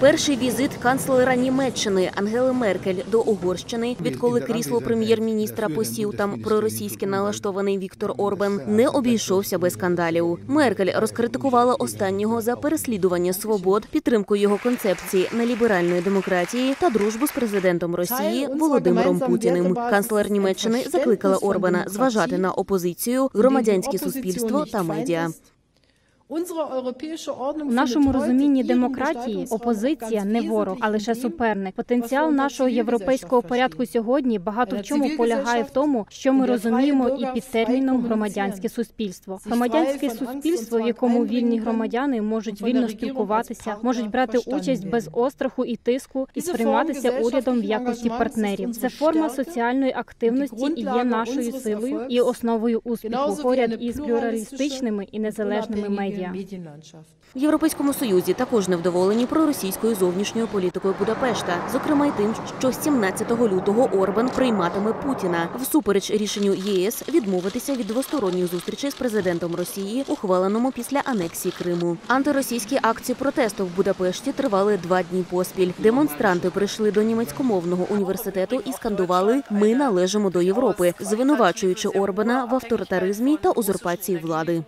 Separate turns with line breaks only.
Перший візит канцлера Німеччини Ангели Меркель до Угорщини, відколи крісло прем'єр-міністра посів там проросійськи налаштований Віктор Орбан, не обійшовся без скандалів. Меркель розкритикувала останнього за переслідування свобод, підтримку його концепції неліберальної демократії та дружбу з президентом Росії Володимиром Путіним. Канцлер Німеччини закликала Орбана зважати на опозицію, громадянське суспільство та медіа.
У нашому розумінні демократії опозиція не ворог, а лише суперник. Потенціал нашого європейського порядку сьогодні багато в чому полягає в тому, що ми розуміємо і під терміном громадянське суспільство. Громадянське суспільство, в якому вільні громадяни можуть вільно спілкуватися, можуть брати участь без остраху і тиску і сприйматися урядом в якості партнерів. Це форма соціальної активності і є нашою силою і основою успіху поряд із плюралістичними і незалежними медіа.
В Європейському Союзі також невдоволені проросійською зовнішньою політикою Будапешта, зокрема й тим, що 17 лютого Орбан прийматиме Путіна всупереч рішенню ЄС відмовитися від двосторонніх зустрічей з президентом Росії, ухваленому після анексії Криму. Антиросійські акції протесту в Будапешті тривали два дні поспіль. Демонстранти прийшли до німецькомовного університету і скандували Ми належимо до Європи, звинувачуючи Орбана в авторитаризмі та узурпації влади.